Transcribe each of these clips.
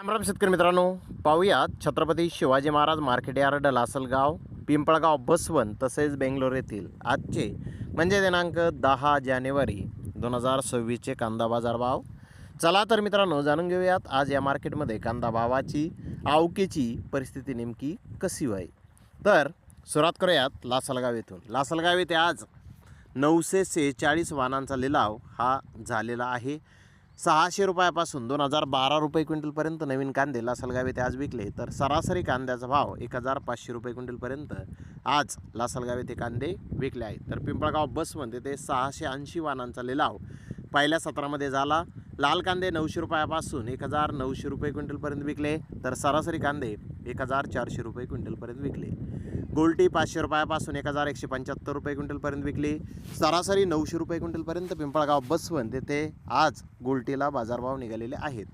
रामराम शेतकरी मित्रांनो पाहूयात छत्रपती शिवाजी महाराज मार्केट यार्ड लासलगाव पिंपळगाव बसवन तसेच बेंगलोर येथील आजचे म्हणजे दिनांक दहा जानेवारी दोन हजार सव्वीसचे कांदा बाजार भाव. चला तर मित्रांनो जाणून घेऊयात आज या मार्केटमध्ये कांदा भावाची आवकेची परिस्थिती नेमकी कशी आहे तर सुरुवात करूयात लासलगाव येथून. लासलगाव येथे आज नऊशे सेहेचाळीस वाहनांचा लिलाव हा झालेला आहे. सहाशे रुपयापासून दोन हजार बारा रुपये क्विंटलपर्यंत नवीन कांदे लासलगावी ते आज विकले तर सरासरी कांद्याचा भाव एक हजार पाचशे रुपये क्विंटलपर्यंत आज लासलगाव ते कांदे विकले आहेत. तर पिंपळगाव बसमध्ये ते सहाशे ऐंशी वाहनांचा लिलाव पहिल्या सत्रामध्ये झाला. लाल कांदे नऊशे रुपयापासून एक हजार नऊशे रुपये क्विंटलपर्यंत विकले तर सरासरी कांदे एक हजार चारशे रुपये क्विंटलपर्यंत विकले. गोल्टी पाचशे रुपयापासून एक हजार एकशे पंच्याहत्तर रुपये क्विंटलपर्यंत विकली. सरासरी नऊशे रुपये क्विंटलपर्यंत पिंपळगाव बसवंत येथे आज गोल्टीला बाजारभाव निघालेले आहेत.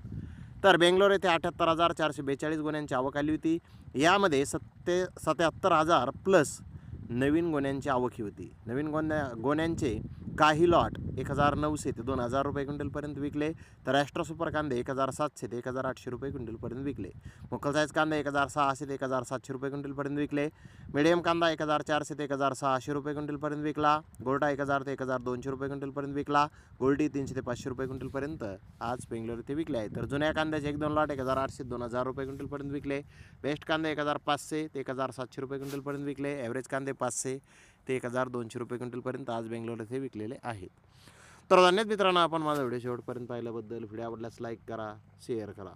तर बेंगलोर येथे अठ्याहत्तर हजार चारशे बेचाळीस गुन्ह्यांची आवक आली होती. यामध्ये सत्ते सत्याहत्तर हजार प्लस नवीन गुन्ह्यांची आवक ही होती. नवीन गोण्या गुन्ह्यांचे काही लॉट एक हजार नऊशे ते दोन हजार रुपये क्विंटलपर्यंत विकले. तर ॲस्ट्रा सुपर कांदे एक हजार सातशे ते एक हजार आठशे रुपये क्विंटलपर्यंत विकले. मोकल साईज कांदा एक हजार सहाशे ते एक हजार सातशे रुपये क्विंटलपर्यंत विकले. मिडियम कांदा एक हजार चारशे ते एक हजार सहाशे रुपये क्विंटलपर्यंत विकला. गोल्डा एक हजार ते एक हजार दोनशे रुपये क्विंटलपर्यंत विकला. गोल्डी तीनशे ते पाचशे रुपये क्विंटलपर्यंत आज बेंगलोर येथे विकले आहे. तर जुन्या कांद्याचे एक दोन लाट एक हजार आठशे दोन हजार रुपये क्विंटलपर्यंत विकले. बेस्ट कांदे एक हजार पाचशे ते एक हजार सातशे रुपये क्विंटलपर्यंत विकले. ॲव्हरेज कांदे पाचशे. ते एक हजार दोनशे रुपये क्विंटलपर्यंत आज बेंगलोर येथे विकलेले आहेत. तर धन्यवाद मित्रांनो आपण माझा व्हिडिओ शेवटपर्यंत पाहिल्याबद्दल. व्हिडिओ आवडल्यास लाईक करा शेअर करा.